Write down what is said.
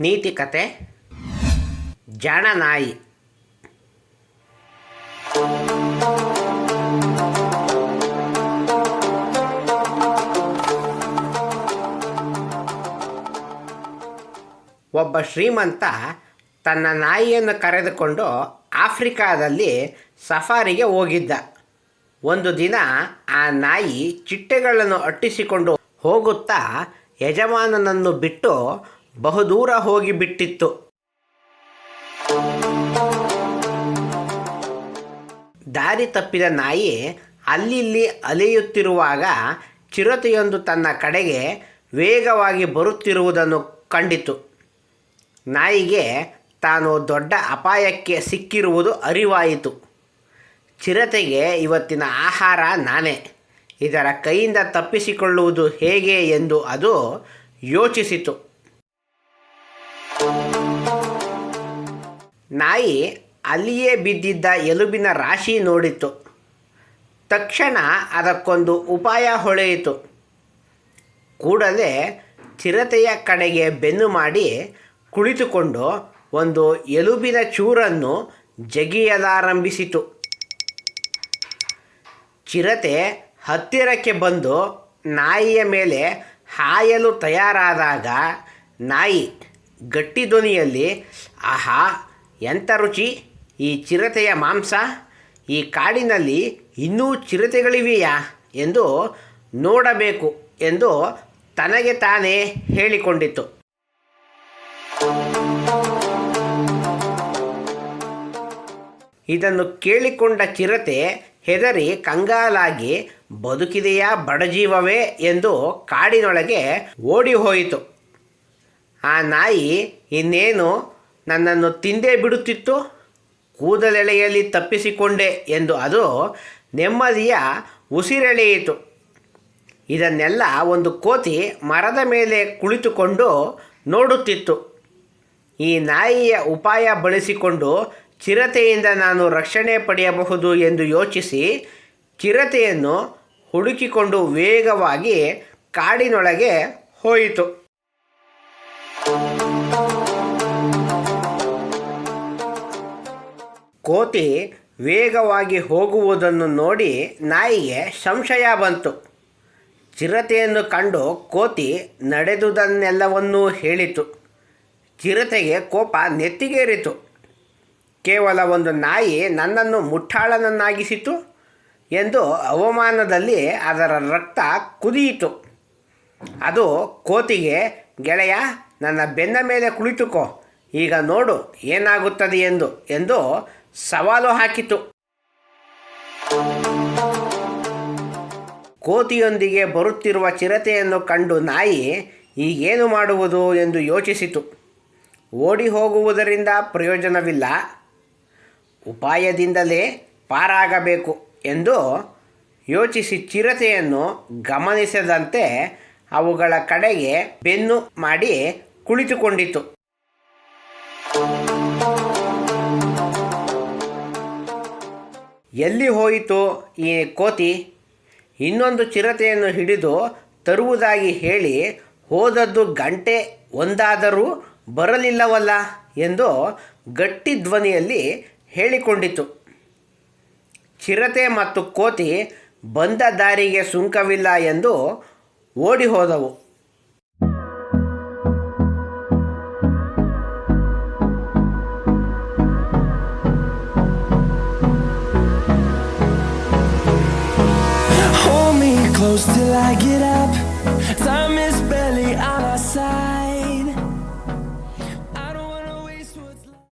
ನೀತಿ ಕತೆ ಜಾಣ ನಾಯಿ. ಒಬ್ಬ ಶ್ರೀಮಂತ ತನ್ನ ನಾಯಿಯನ್ನು ಕರೆದುಕೊಂಡು ಆಫ್ರಿಕಾದಲ್ಲಿ ಸಫಾರಿಗೆ ಹೋಗಿದ್ದ. ಒಂದು ದಿನ ಆ ನಾಯಿ ಚಿಟ್ಟೆಗಳನ್ನು ಅಟ್ಟಿಸಿಕೊಂಡು ಹೋಗುತ್ತಾ ಯಜಮಾನನನ್ನು ಬಿಟ್ಟು ಬಹುದೂರ ಹೋಗಿಬಿಟ್ಟಿತ್ತು ದಾರಿ ತಪ್ಪಿದ ನಾಯಿ ಅಲ್ಲಿಲ್ಲಿ ಅಲೆಯುತ್ತಿರುವಾಗ ಚಿರತೆಯೊಂದು ತನ್ನ ಕಡೆಗೆ ವೇಗವಾಗಿ ಬರುತ್ತಿರುವುದನ್ನು ಕಂಡಿತು. ನಾಯಿಗೆ ತಾನು ದೊಡ್ಡ ಅಪಾಯಕ್ಕೆ ಸಿಕ್ಕಿರುವುದು ಅರಿವಾಯಿತು. ಚಿರತೆಗೆ ಇವತ್ತಿನ ಆಹಾರ ನಾನೇ. ಇದರ ಕೈಯಿಂದ ತಪ್ಪಿಸಿಕೊಳ್ಳುವುದು ಹೇಗೆ ಎಂದು ಅದು ಯೋಚಿಸಿತು. ನಾಯಿ ಅಲ್ಲಿಯೇ ಬಿದ್ದಿದ್ದ ಎಲುಬಿನ ರಾಶಿ ನೋಡಿತು. ತಕ್ಷಣ ಅದಕ್ಕೊಂದು ಉಪಾಯ ಹೊಳೆಯಿತು. ಕೂಡಲೇ ಚಿರತೆಯ ಕಡೆಗೆ ಬೆನ್ನು ಮಾಡಿ ಕುಳಿತುಕೊಂಡು ಒಂದು ಎಲುಬಿನ ಚೂರನ್ನು ಜಗಿಯಲಾರಂಭಿಸಿತು. ಚಿರತೆ ಹತ್ತಿರಕ್ಕೆ ಬಂದು ನಾಯಿಯ ಮೇಲೆ ಹಾಯಲು ತಯಾರಾದಾಗ ನಾಯಿ ಗಟ್ಟಿ ಧ್ವನಿಯಲ್ಲಿ ಆಹಾ ಎಂಥ ರುಚಿ? ಈ ಚಿರತೆಯ ಮಾಂಸ? ಈ ಕಾಡಿನಲ್ಲಿ ಇನ್ನೂ ಚಿರತೆಗಳಿವೆಯಾ ಎಂದು ನೋಡಬೇಕು ಎಂದು ತನಗೆ ತಾನೇ ಹೇಳಿಕೊಂಡಿತು ಇದನ್ನು ಕೇಳಿಕೊಂಡ ಚಿರತೆ ಹೆದರಿ ಕಂಗಾಲಾಗಿ, ಬದುಕಿದೆಯಾ ಬಡಜೀವವೇ ಎಂದು ಕಾಡಿನೊಳಗೆ ಓಡಿ ಹೋಯಿತು ಆ ನಾಯಿ ಇನ್ನೇನು ನನ್ನನ್ನು ತಿಂದೇ ಬಿಡುತ್ತಿತ್ತು, ಕೂದಲೆಳೆಯಲ್ಲಿ ತಪ್ಪಿಸಿಕೊಂಡೆ ಎಂದು ಅದು ನೆಮ್ಮದಿಯ ಉಸಿರೆಳೆಯಿತು. ಇದನ್ನೆಲ್ಲ ಒಂದು ಕೋತಿ ಮರದ ಮೇಲೆ ಕುಳಿತುಕೊಂಡು ನೋಡುತ್ತಿತ್ತು. ಈ ನಾಯಿಯ ಉಪಾಯ ಬಳಸಿಕೊಂಡು ಚಿರತೆಯಿಂದ ನಾನು ರಕ್ಷಣೆ ಪಡೆಯಬಹುದು ಎಂದು ಯೋಚಿಸಿ ಚಿರತೆಯನ್ನು ಹುಡುಕಿಕೊಂಡು ವೇಗವಾಗಿ ಕಾಡಿನೊಳಗೆ ಹೋಯಿತು. ಕೋತಿ ವೇಗವಾಗಿ ಹೋಗುವುದನ್ನು ನೋಡಿ ನಾಯಿಗೆ ಸಂಶಯ ಬಂತು. ಚಿರತೆಯನ್ನು ಕಂಡು ಕೋತಿ ನಡೆದುದನ್ನೆಲ್ಲವನ್ನೂ ಹೇಳಿತು. ಚಿರತೆಗೆ ಕೋಪ ನೆತ್ತಿಗೇರಿತು. ಕೇವಲ ಒಂದು ನಾಯಿ ನನ್ನನ್ನು ಮುಟ್ಟಾಳನನ್ನಾಗಿಸಿತು ಎಂದು ಅವಮಾನದಲ್ಲಿ ಅದರ ರಕ್ತ ಕುದಿಯಿತು. ಅದು ಕೋತಿಗೆ, ಗೆಳೆಯ, ನನ್ನ ಬೆನ್ನ ಮೇಲೆ ಕುಳಿತುಕೋ, ಈಗ ನೋಡು ಏನಾಗುತ್ತದೆ ಎಂದು ಎಂದು ಸವಾಲು ಹಾಕಿತು. ಕೋತಿಯೊಂದಿಗೆ ಬರುತ್ತಿರುವ ಚಿರತೆಯನ್ನು ಕಂಡು ನಾಯಿ, ಈಗೇನು ಮಾಡುವುದು? ಎಂದು ಯೋಚಿಸಿತು. ಓಡಿ ಹೋಗುವುದರಿಂದ ಪ್ರಯೋಜನವಿಲ್ಲ. ಉಪಾಯದಿಂದಲೇ ಪಾರಾಗಬೇಕು ಎಂದು ಯೋಚಿಸಿ ಚಿರತೆಯನ್ನು ಗಮನಿಸದಂತೆ ಅವುಗಳ ಕಡೆಗೆ ಬೆನ್ನು ಮಾಡಿ ಕುಳಿತುಕೊಂಡಿತು. ಎಲ್ಲಿ ಹೋಯಿತು ಈ ಕೋತಿ? ಇನ್ನೊಂದು ಚಿರತೆಯನ್ನು ಹಿಡಿದು ತರುವುದಾಗಿ ಹೇಳಿ ಹೋದದ್ದು ಗಂಟೆ ಒಂದಾದರೂ ಬರಲಿಲ್ಲವಲ್ಲ ಎಂದು ಗಟ್ಟಿ ಧ್ವನಿಯಲ್ಲಿ ಹೇಳಿಕೊಂಡಿತು. ಚಿರತೆ ಮತ್ತು ಕೋತಿ ಬಂದ ದಾರಿಗೆ ಸುಂಕವಿಲ್ಲ ಎಂದು ಓಡಿ ಹೋದವು close till I get up. Time is